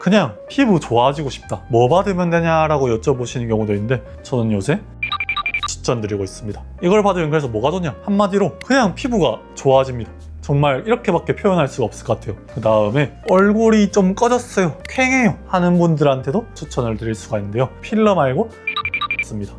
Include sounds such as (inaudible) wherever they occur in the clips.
그냥 피부 좋아지고 싶다. 뭐 받으면 되냐라고 여쭤보시는 경우도 있는데 저는 요새 추천드리고 있습니다. 이걸 받으면 그래서 뭐가 좋냐? 한마디로 그냥 피부가 좋아집니다. 정말 이렇게밖에 표현할 수가 없을 것 같아요. 그 다음에 얼굴이 좀 꺼졌어요. 쾌해요. 하는 분들한테도 추천을 드릴 수가 있는데요. 필러 말고 (laughs) 습니다.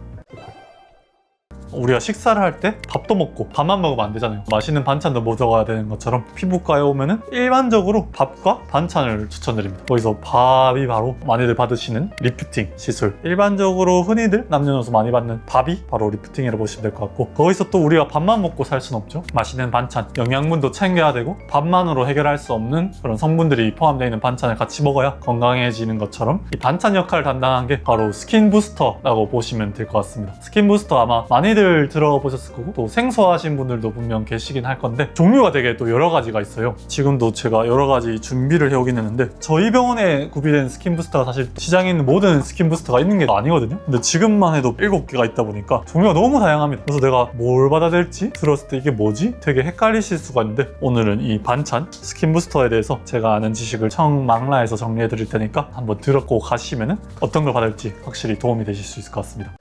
우리가 식사를 할 때 밥도 먹고 밥만 먹으면 안 되잖아요. 맛있는 반찬도 먹어야 되는 것처럼 피부과에 오면은 일반적으로 밥과 반찬을 추천드립니다. 거기서 밥이 바로 많이들 받으시는 리프팅 시술. 일반적으로 흔히들 남녀노소 많이 받는 밥이 바로 리프팅이라고 보시면 될 것 같고 거기서 또 우리가 밥만 먹고 살 수는 없죠. 맛있는 반찬, 영양분도 챙겨야 되고 밥만으로 해결할 수 없는 그런 성분들이 포함되어 있는 반찬을 같이 먹어야 건강해지는 것처럼 이 반찬 역할을 담당한 게 바로 스킨 부스터라고 보시면 될 것 같습니다. 스킨 부스터 아마 많이들 들어보셨을 거고 또 생소하신 분들도 분명 계시긴 할 건데 종류가 되게 또 여러 가지가 있어요. 지금도 제가 여러 가지 준비를 해오긴 했는데 저희 병원에 구비된 스킨 부스터가 사실 시장에 있는 모든 스킨 부스터가 있는 게 아니거든요. 근데 지금만 해도 7개가 있다 보니까 종류가 너무 다양합니다. 그래서 내가 뭘 받아야 될지 들었을 때 이게 뭐지? 되게 헷갈리실 수가 있는데 오늘은 이 반찬 스킨 부스터에 대해서 제가 아는 지식을 청망라에서 정리해 드릴 테니까 한번 들었고 가시면은 어떤 걸 받을지 확실히 도움이 되실 수 있을 것 같습니다.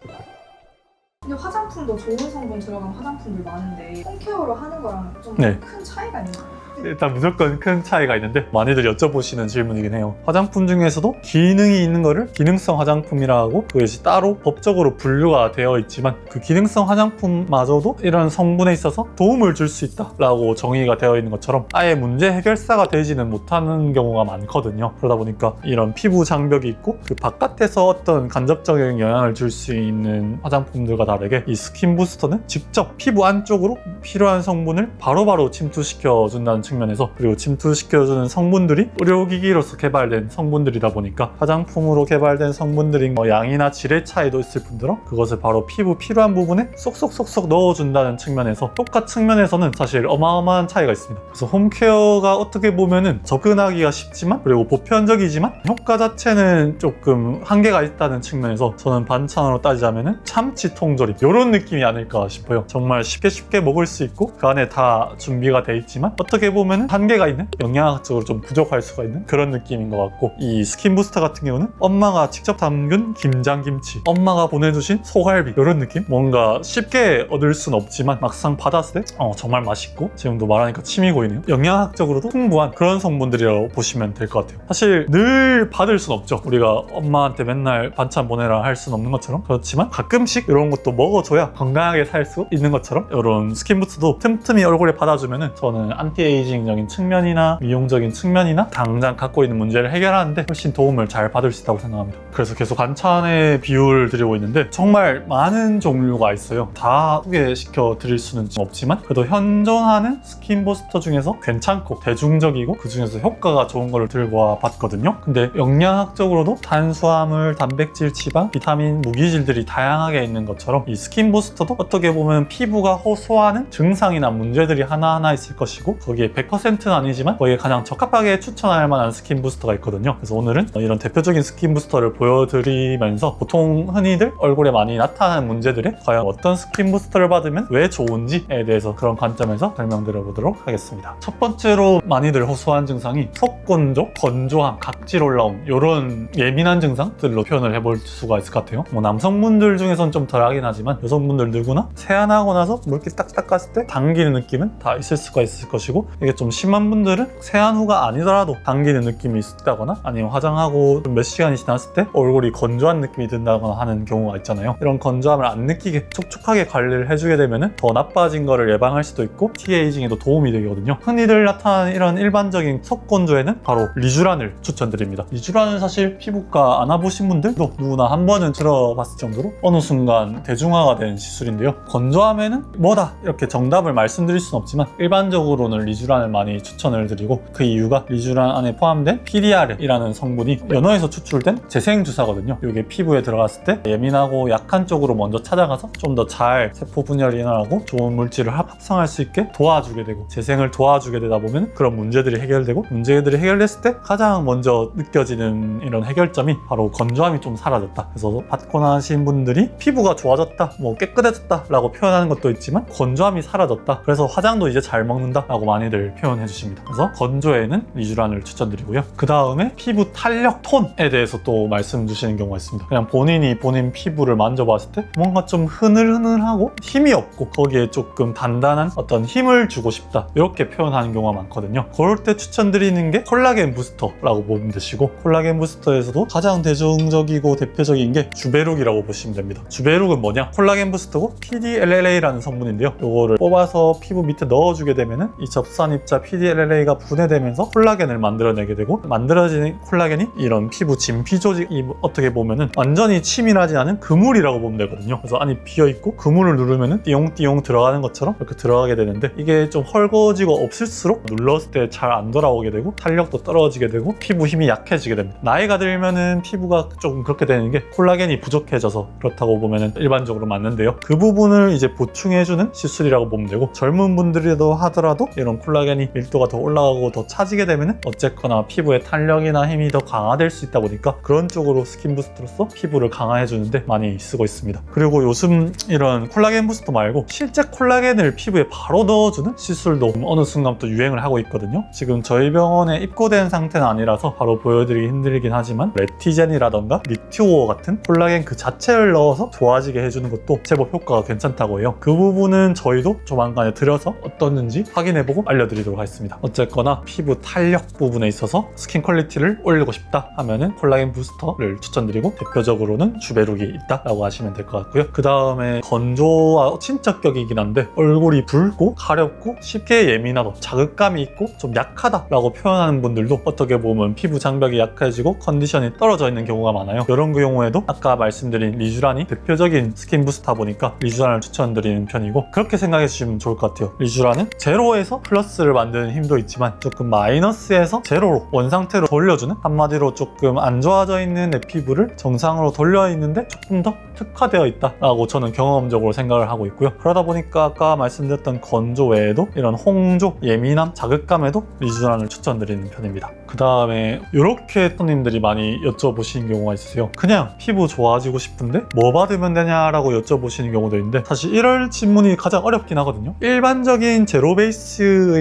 근데 화장품도 좋은 성분 들어간 화장품들 많은데 홈케어로 하는 거랑 좀 큰 네. 차이가 있나요? 일단 무조건 큰 차이가 있는데 많이들 여쭤보시는 질문이긴 해요. 화장품 중에서도 기능이 있는 거를 기능성 화장품이라고 그것이 따로 법적으로 분류가 되어 있지만 그 기능성 화장품마저도 이런 성분에 있어서 도움을 줄 수 있다라고 정의가 되어 있는 것처럼 아예 문제 해결사가 되지는 못하는 경우가 많거든요. 그러다 보니까 이런 피부 장벽이 있고 그 바깥에서 어떤 간접적인 영향을 줄 수 있는 화장품들과 다르게 이 스킨 부스터는 직접 피부 안쪽으로 필요한 성분을 바로바로 침투시켜 준다는 측면에서 그리고 침투시켜주는 성분들이 의료기기로서 개발된 성분들이다 보니까 화장품으로 개발된 성분들인 뭐 양이나 질의 차이도 있을 뿐더러 그것을 바로 피부 필요한 부분에 쏙쏙쏙쏙 넣어준다는 측면에서 효과 측면에서는 사실 어마어마한 차이가 있습니다. 그래서 홈케어가 어떻게 보면은 접근하기가 쉽지만 그리고 보편적이지만 효과 자체는 조금 한계가 있다는 측면에서 저는 반찬으로 따지자면은 참치 통조림 이런 느낌이 아닐까 싶어요. 정말 쉽게 쉽게 먹을 수 있고 그 안에 다 준비가 돼 있지만 어떻게 보면 한계가 있는 영양학적으로 좀 부족할 수가 있는 그런 느낌인 것 같고 이 스킨 부스터 같은 경우는 엄마가 직접 담근 김장김치 엄마가 보내주신 소갈비 이런 느낌? 뭔가 쉽게 얻을 순 없지만 막상 받았을 때 어, 정말 맛있고 지금도 말하니까 침이 고이네요. 영양학적으로도 풍부한 그런 성분들이라고 보시면 될 것 같아요. 사실 늘 받을 순 없죠. 우리가 엄마한테 맨날 반찬 보내라 할 수는 없는 것처럼. 그렇지만 가끔씩 이런 것도 먹어줘야 건강하게 살 수 있는 것처럼 이런 스킨 부스도 틈틈이 얼굴에 받아주면은 저는 안티에이징 적인 측면이나 미용적인 측면이나 당장 갖고 있는 문제를 해결하는데 훨씬 도움을 잘 받을 수 있다고 생각합니다. 그래서 계속 반찬의 비율을 드리고 있는데 정말 많은 종류가 있어요. 다 소개시켜 드릴 수는 없지만 그래도 현존하는 스킨 부스터 중에서 괜찮고 대중적이고 그 중에서 효과가 좋은 거를 들고 와 봤거든요. 근데 영양학적으로도 탄수화물, 단백질, 지방, 비타민, 무기질들이 다양하게 있는 것처럼 이 스킨 부스터도 어떻게 보면 피부가 호소하는 증상이나 문제들이 하나하나 있을 것이고 거기에 100%는 아니지만 거기에 가장 적합하게 추천할 만한 스킨 부스터가 있거든요. 그래서 오늘은 이런 대표적인 스킨 부스터를 보여드리면서 보통 흔히들 얼굴에 많이 나타나는 문제들에 과연 어떤 스킨 부스터를 받으면 왜 좋은지에 대해서 그런 관점에서 설명드려 보도록 하겠습니다. 첫 번째로 많이들 호소한 증상이 속건조, 건조함, 각질 올라옴 이런 예민한 증상들로 표현을 해볼 수가 있을 것 같아요. 뭐 남성분들 중에서는 좀 덜하긴 하지만 여성분들 누구나 세안하고 나서 물기 딱 닦았을 때 당기는 느낌은 다 있을 수가 있을 것이고 이게 좀 심한 분들은 세안 후가 아니더라도 당기는 느낌이 있다거나 아니면 화장하고 좀몇 시간이 지났을 때 얼굴이 건조한 느낌이 든다거나 하는 경우가 있잖아요. 이런 건조함을 안 느끼게 촉촉하게 관리를 해주게 되면 더 나빠진 거를 예방할 수도 있고 티에이징에도 도움이 되거든요. 흔히들 나타나는 이런 일반적인 속건조에는 바로 리쥬란을 추천드립니다. 리쥬란은 사실 피부과 안 와보신 분들도 누구나 한 번은 들어봤을 정도로 어느 순간 대중화가 된 시술인데요. 건조함에는 뭐다 이렇게 정답을 말씀드릴 수는 없지만 일반적으로는 리쥬란 을 많이 추천을 드리고 그 이유가 리쥬란 안에 포함된 PDR이라는 성분이 연어에서 추출된 재생 주사거든요. 이게 피부에 들어갔을 때 예민하고 약한 쪽으로 먼저 찾아가서 좀 더 잘 세포 분열이 일어나고 좋은 물질을 합- 합성할 수 있게 도와주게 되고 재생을 도와주게 되다 보면 그런 문제들이 해결되고 문제들이 해결됐을 때 가장 먼저 느껴지는 이런 해결점이 바로 건조함이 좀 사라졌다. 그래서 받고 나신 분들이 피부가 좋아졌다, 뭐 깨끗해졌다라고 표현하는 것도 있지만 건조함이 사라졌다. 그래서 화장도 이제 잘 먹는다라고 많이들 콜라겐을 표현해 주십니다. 그래서 건조에는 리쥬란을 추천드리고요. 그 다음에 피부 탄력 톤에 대해서 또 말씀 주시는 경우가 있습니다. 그냥 본인이 본인 피부를 만져봤을 때 뭔가 좀 흐늘흐늘하고 힘이 없고 거기에 조금 단단한 어떤 힘을 주고 싶다 이렇게 표현하는 경우가 많거든요. 그럴 때 추천드리는 게 콜라겐 부스터라고 보면 되시고 콜라겐 부스터에서도 가장 대중적이고 대표적인 게 주베룩이라고 보시면 됩니다. 주베룩은 뭐냐? 콜라겐 부스터고 PDLLA라는 성분인데요. 이거를 뽑아서 피부 밑에 넣어주게 되면은 이 접산 입자 PDLLA가 분해되면서 콜라겐을 만들어내게 되고 만들어지는 콜라겐이 이런 피부 진피 조직이 어떻게 보면은 완전히 치밀하지 않은 그물이라고 보면 되거든요. 그래서 안이 비어 있고 그물을 누르면은 띠용띠용 들어가는 것처럼 이렇게 들어가게 되는데 이게 좀 헐거지고 없을수록 눌렀을 때 잘 안 돌아오게 되고 탄력도 떨어지게 되고 피부 힘이 약해지게 됩니다. 나이가 들면은 피부가 조금 그렇게 되는 게 콜라겐이 부족해져서 그렇다고 보면은 일반적으로 맞는데요. 그 부분을 이제 보충해주는 시술이라고 보면 되고 젊은 분들이도 하더라도 이런 콜라겐 이 밀도가 더 올라가고 더 차지게 되면은 어쨌거나 피부의 탄력이나 힘이 더 강화될 수 있다 보니까 그런 쪽으로 스킨 부스터로서 피부를 강화해 주는데 많이 쓰고 있습니다. 그리고 요즘 이런 콜라겐 부스터 말고 실제 콜라겐을 피부에 바로 넣어주는 시술도 어느 순간 또 유행을 하고 있거든요. 지금 저희 병원에 입고된 상태는 아니라서 바로 보여드리기 힘들긴 하지만 레티젠이라던가 리튜오 같은 콜라겐 그 자체를 넣어서 좋아지게 해주는 것도 제법 효과가 괜찮다고 해요. 그 부분은 저희도 조만간에 들여서 어떻는지 확인해보고 알려드 리도록 하겠습니다. 어쨌거나 피부 탄력 부분에 있어서 스킨 퀄리티를 올리고 싶다 하면은 콜라겐 부스터를 추천드리고 대표적으로는 주베룩이 있다라고 하시면 될 것 같고요. 그 다음에 건조와 친척격이긴 한데 얼굴이 붉고 가렵고 쉽게 예민하고 자극감이 있고 좀 약하다라고 표현하는 분들도 어떻게 보면 피부 장벽이 약해지고 컨디션이 떨어져 있는 경우가 많아요. 이런 경우에도 아까 말씀드린 리쥬란이 대표적인 스킨 부스터 보니까 리쥬란을 추천드리는 편이고 그렇게 생각해 주시면 좋을 것 같아요. 리쥬란은 제로에서 플러스를 만드는 힘도 있지만 조금 마이너스에서 제로로 원상태로 돌려주는 한마디로 조금 안 좋아져 있는 내 피부를 정상으로 돌려 있는데 조금 더 특화되어 있다라고 저는 경험적으로 생각을 하고 있고요. 그러다 보니까 아까 말씀드렸던 건조 외에도 이런 홍조, 예민함, 자극감에도 리쥬란을 추천드리는 편입니다. 그 다음에 이렇게 손님들이 많이 여쭤보시는 경우가 있으세요. 그냥 피부 좋아지고 싶은데 뭐 받으면 되냐라고 여쭤보시는 경우도 있는데 사실 이럴 질문이 가장 어렵긴 하거든요. 일반적인 제로 베이스의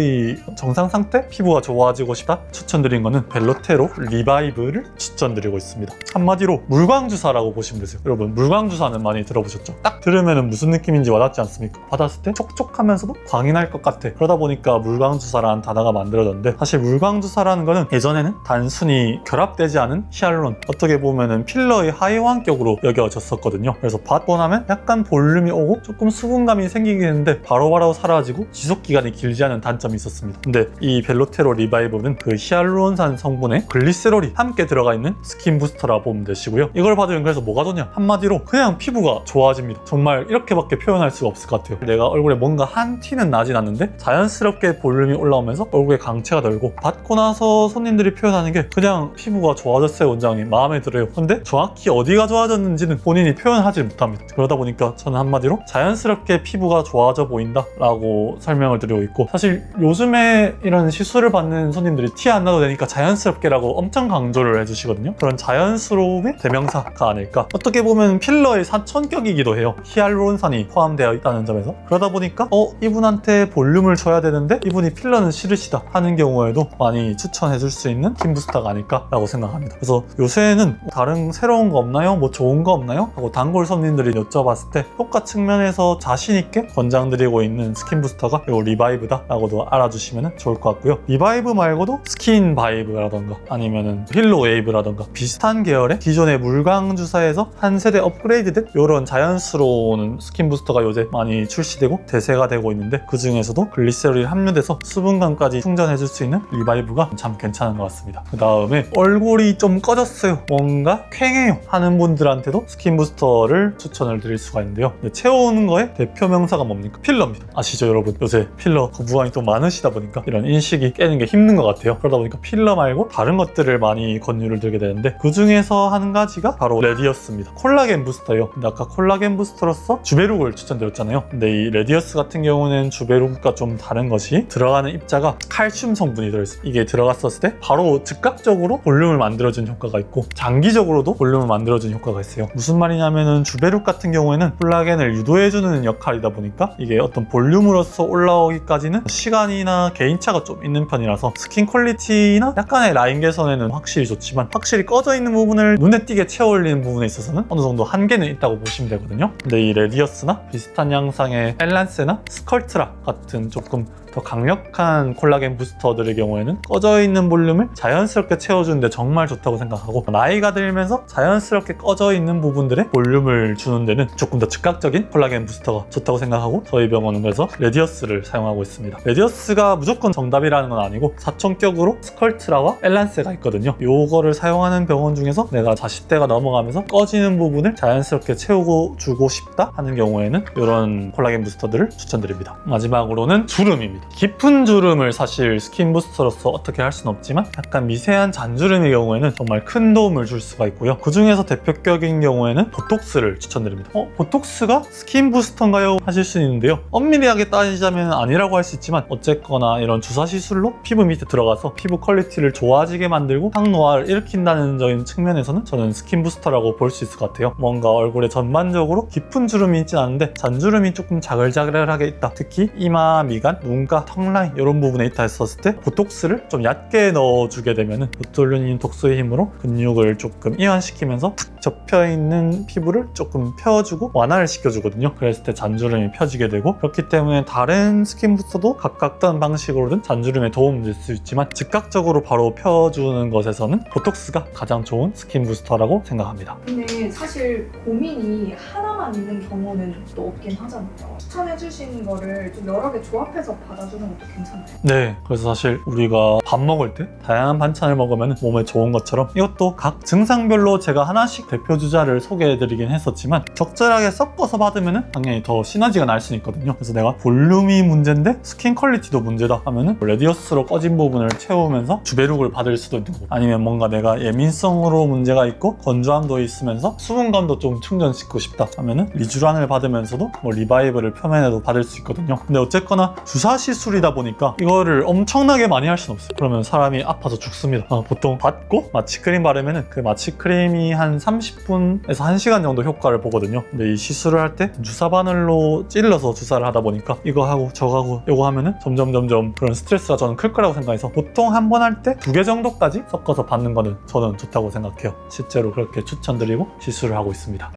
정상 상태 피부가 좋아지고 싶다 추천드린 거는 벨로테로 리바이브를 추천드리고 있습니다. 한마디로 물광주사라고 보시면 되세요. 여러분 물광주사는 많이 들어보셨죠? 딱 들으면 무슨 느낌인지 와닿지 않습니까? 받았을 때 촉촉하면서도 광이 날 것 같아. 그러다 보니까 물광주사라는 단어가 만들어졌는데 사실 물광주사라는 거는 예전에는 단순히 결합되지 않은 히알루론 어떻게 보면은 필러의 하이완격으로 여겨졌었거든요. 그래서 받고 나면 약간 볼륨이 오고 조금 수분감이 생기긴 했는데 바로바로 사라지고 지속 기간이 길지 않은 단점 이 있었습니다. 근데 이 벨로테로 리바이브는 그 히알루론산 성분에 글리세롤이 함께 들어가 있는 스킨 부스터라 보면 되시고요. 이걸 받으면 그래서 뭐가 좋냐? 한마디로 그냥 피부가 좋아집니다. 정말 이렇게밖에 표현할 수가 없을 것 같아요. 내가 얼굴에 뭔가 한 티는 나진 않는데 자연스럽게 볼륨이 올라오면서 얼굴에 강체가 들고 받고 나서 손님들이 표현하는 게 그냥 피부가 좋아졌어요 원장님 마음에 들어요. 근데 정확히 어디가 좋아졌는지는 본인이 표현하지 못합니다. 그러다 보니까 저는 한마디로 자연스럽게 피부가 좋아져 보인다라고 설명을 드리고 있고 사실 요즘에 이런 시술을 받는 손님들이 티 안 나도 되니까 자연스럽게라고 엄청 강조를 해주시거든요. 그런 자연스러움의 대명사가 아닐까. 어떻게 보면 필러의 사천격이기도 해요. 히알루론산이 포함되어 있다는 점에서 그러다 보니까 어 이분한테 볼륨을 줘야 되는데 이분이 필러는 싫으시다 하는 경우에도 많이 추천해줄 수 있는 킴 부스터가 아닐까라고 생각합니다. 그래서 요새는 다른 새로운 거 없나요? 뭐 좋은 거 없나요? 하고 단골 손님들이 여쭤봤을 때 효과 측면에서 자신 있게 권장드리고 있는 스킨 부스터가 이 리바이브다라고도 알아주시면 좋을 것 같고요. 리바이브 말고도 스킨 바이브라던가 아니면은 힐로 웨이브라던가 비슷한 계열의 기존의 물광 주사에서 한 세대 업그레이드된 이런 자연스러운 스킨 부스터가 요새 많이 출시되고 대세가 되고 있는데 그 중에서도 글리세롤이 함유돼서 수분감까지 충전해줄 수 있는 리바이브가 참 괜찮은 것 같습니다. 그 다음에 얼굴이 좀 꺼졌어요. 뭔가 쾌해요 하는 분들한테도 스킨 부스터를 추천을 드릴 수가 있는데요. 채우는 거의 대표 명사가 뭡니까? 필러입니다. 아시죠 여러분? 요새 필러 거부감이 또 많 으시다 보니까 이런 인식이 깨는 게 힘든 것 같아요. 그러다 보니까 필러 말고 다른 것들을 많이 권유를 드리게 되는데 그 중에서 한 가지가 바로 레디어스입니다. 콜라겐 부스터예요. 근데 아까 콜라겐 부스터로서 주베룩을 추천드렸잖아요. 근데 이 레디어스 같은 경우는 주베룩과 좀 다른 것이 들어가는 입자가 칼슘 성분이 들어있어요. 이게 들어갔었을 때 바로 즉각적으로 볼륨을 만들어주는 효과가 있고 장기적으로도 볼륨을 만들어주는 효과가 있어요. 무슨 말이냐면은 주베룩 같은 경우에는 콜라겐을 유도해주는 역할이다 보니까 이게 어떤 볼륨으로서 올라오기까지는 시간 이 국산이나 개인차가 좀 있는 편이라서 스킨 퀄리티나 약간의 라인 개선에는 확실히 좋지만 확실히 꺼져 있는 부분을 눈에 띄게 채워 올리는 부분에 있어서는 어느 정도 한계는 있다고 보시면 되거든요. 근데 이 레디어스나 비슷한 양상의 엘란스나 스컬트라 같은 조금 더 강력한 콜라겐 부스터들의 경우에는 꺼져 있는 볼륨을 자연스럽게 채워주는데 정말 좋다고 생각하고 나이가 들면서 자연스럽게 꺼져 있는 부분들의 볼륨을 주는 데는 조금 더 즉각적인 콜라겐 부스터가 좋다고 생각하고 저희 병원은 그래서 레디어스를 사용하고 있습니다. 레디어스 가 무조건 정답이라는 건 아니고 사천격으로 스컬트라와 엘란세가 있거든요. 요거를 사용하는 병원 중에서 내가 40대가 넘어가면서 꺼지는 부분을 자연스럽게 채우고 주고 싶다 하는 경우에는 이런 콜라겐 부스터들을 추천드립니다. 마지막으로는 주름입니다. 깊은 주름을 사실 스킨 부스터로서 어떻게 할 수는 없지만 약간 미세한 잔주름의 경우에는 정말 큰 도움을 줄 수가 있고요. 그 중에서 대표격인 경우에는 보톡스를 추천드립니다. 어, 보톡스가 스킨 부스터인가요? 하실 수 있는데요. 엄밀하게 따지자면 아니라고 할 수 있지만 어쨌 거나 이런 주사 시술로 피부 밑에 들어가서 피부 퀄리티를 좋아지게 만들고 항노화를 일으킨다는 적인 측면에서는 저는 스킨 부스터라고 볼 수 있을 것 같아요. 뭔가 얼굴에 전반적으로 깊은 주름이 있진 않은데 잔주름이 조금 자글자글하게 있다. 특히 이마, 미간, 눈가, 턱 라인 이런 부분에 있다 했었을 때 보톡스를 좀 얕게 넣어주게 되면은 보톨루닌 독소의 힘으로 근육을 조금 이완시키면서 탁 접혀 있는 피부를 조금 펴주고 완화를 시켜주거든요. 그랬을 때 잔주름이 펴지게 되고 그렇기 때문에 다른 스킨 부스터도 각각 어떤 방식으로든 잔주름에 도움을 줄 수 있지만 즉각적으로 바로 펴주는 것에서는 보톡스가 가장 좋은 스킨 부스터라고 생각합니다. 근데 사실 고민이 하나만 있는 경우는 또 없긴 하잖아요. 추천해 주신 거를 좀 여러 개 조합해서 받아주는 것도 괜찮아요. 네, 그래서 사실 우리가 밥 먹을 때 다양한 반찬을 먹으면 몸에 좋은 것처럼 이것도 각 증상별로 제가 하나씩 대표 주자를 소개해드리긴 했었지만 적절하게 섞어서 받으면 당연히 더 시너지가 날 수 있거든요. 그래서 내가 볼륨이 문제인데 스킨 퀄리티 도 문제다 하면은 레디어스로 꺼진 부분을 채우면서 주베룩을 받을 수도 있는 거고 아니면 뭔가 내가 예민성으로 문제가 있고 건조함도 있으면서 수분감도 좀 충전시키고 싶다 하면은 리쥬란을 받으면서도 뭐 리바이브를 표면에도 받을 수 있거든요. 근데 어쨌거나 주사 시술이다 보니까 이거를 엄청나게 많이 할 수는 없어요. 그러면 사람이 아파서 죽습니다. 어, 보통 받고 마취크림 바르면은 그 마취크림이 한 30분에서 1시간 정도 효과를 보거든요. 근데 이 시술을 할 때 주사 바늘로 찔러서 주사를 하다 보니까 이거 하고 저거 하고 이거 하면은 점점 점점 그런 스트레스가 저는 클 거라고 생각해서 보통 한 번 할 때 두 개 정도까지 섞어서 받는 거는 저는 좋다고 생각해요. 실제로 그렇게 추천드리고 시술을 하고 있습니다.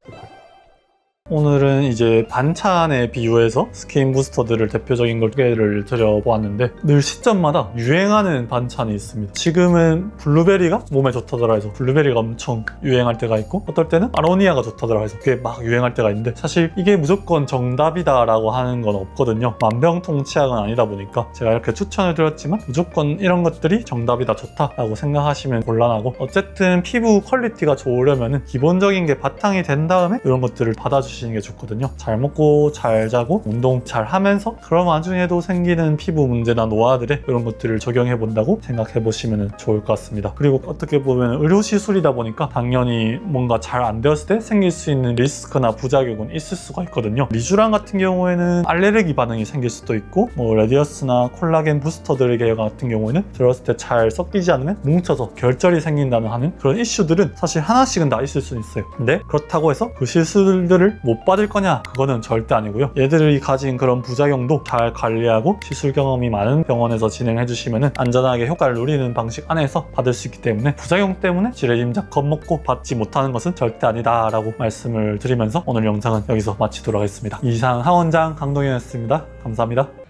오늘은 이제 반찬에 비유해서 스킨 부스터들을 대표적인 걸 소개를 드려보았는데 늘 시점마다 유행하는 반찬이 있습니다. 지금은 블루베리가 몸에 좋다더라 해서 블루베리가 엄청 유행할 때가 있고 어떨 때는 아로니아가 좋다더라 해서 그게 막 유행할 때가 있는데 사실 이게 무조건 정답이다 라고 하는 건 없거든요. 만병통치약은 아니다 보니까 제가 이렇게 추천을 드렸지만 무조건 이런 것들이 정답이다 좋다 라고 생각하시면 곤란하고 어쨌든 피부 퀄리티가 좋으려면 기본적인 게 바탕이 된 다음에 이런 것들을 받아주시 는 게 좋거든요. 잘 먹고 잘 자고 운동 잘 하면서 그런 와중에도 생기는 피부 문제나 노화들에 이런 것들을 적용해 본다고 생각해 보시면 좋을 것 같습니다. 그리고 어떻게 보면 의료 시술이다 보니까 당연히 뭔가 잘 안 되었을 때 생길 수 있는 리스크나 부작용은 있을 수가 있거든요. 리쥬란 같은 경우에는 알레르기 반응이 생길 수도 있고 뭐 레디어스나 콜라겐 부스터들 의 같은 경우에는 들었을 때 잘 섞이지 않으면 뭉쳐서 결절이 생긴다는 하는 그런 이슈들은 사실 하나씩은 다 있을 수 있어요. 근데 그렇다고 해서 그 시술들을 못 받을 거냐? 그거는 절대 아니고요. 얘들이 가진 그런 부작용도 잘 관리하고 시술 경험이 많은 병원에서 진행해 주시면 안전하게 효과를 누리는 방식 안에서 받을 수 있기 때문에 부작용 때문에 지레짐작 겁먹고 받지 못하는 것은 절대 아니다 라고 말씀을 드리면서 오늘 영상은 여기서 마치도록 하겠습니다. 이상 하원장 강동현이었습니다. 감사합니다.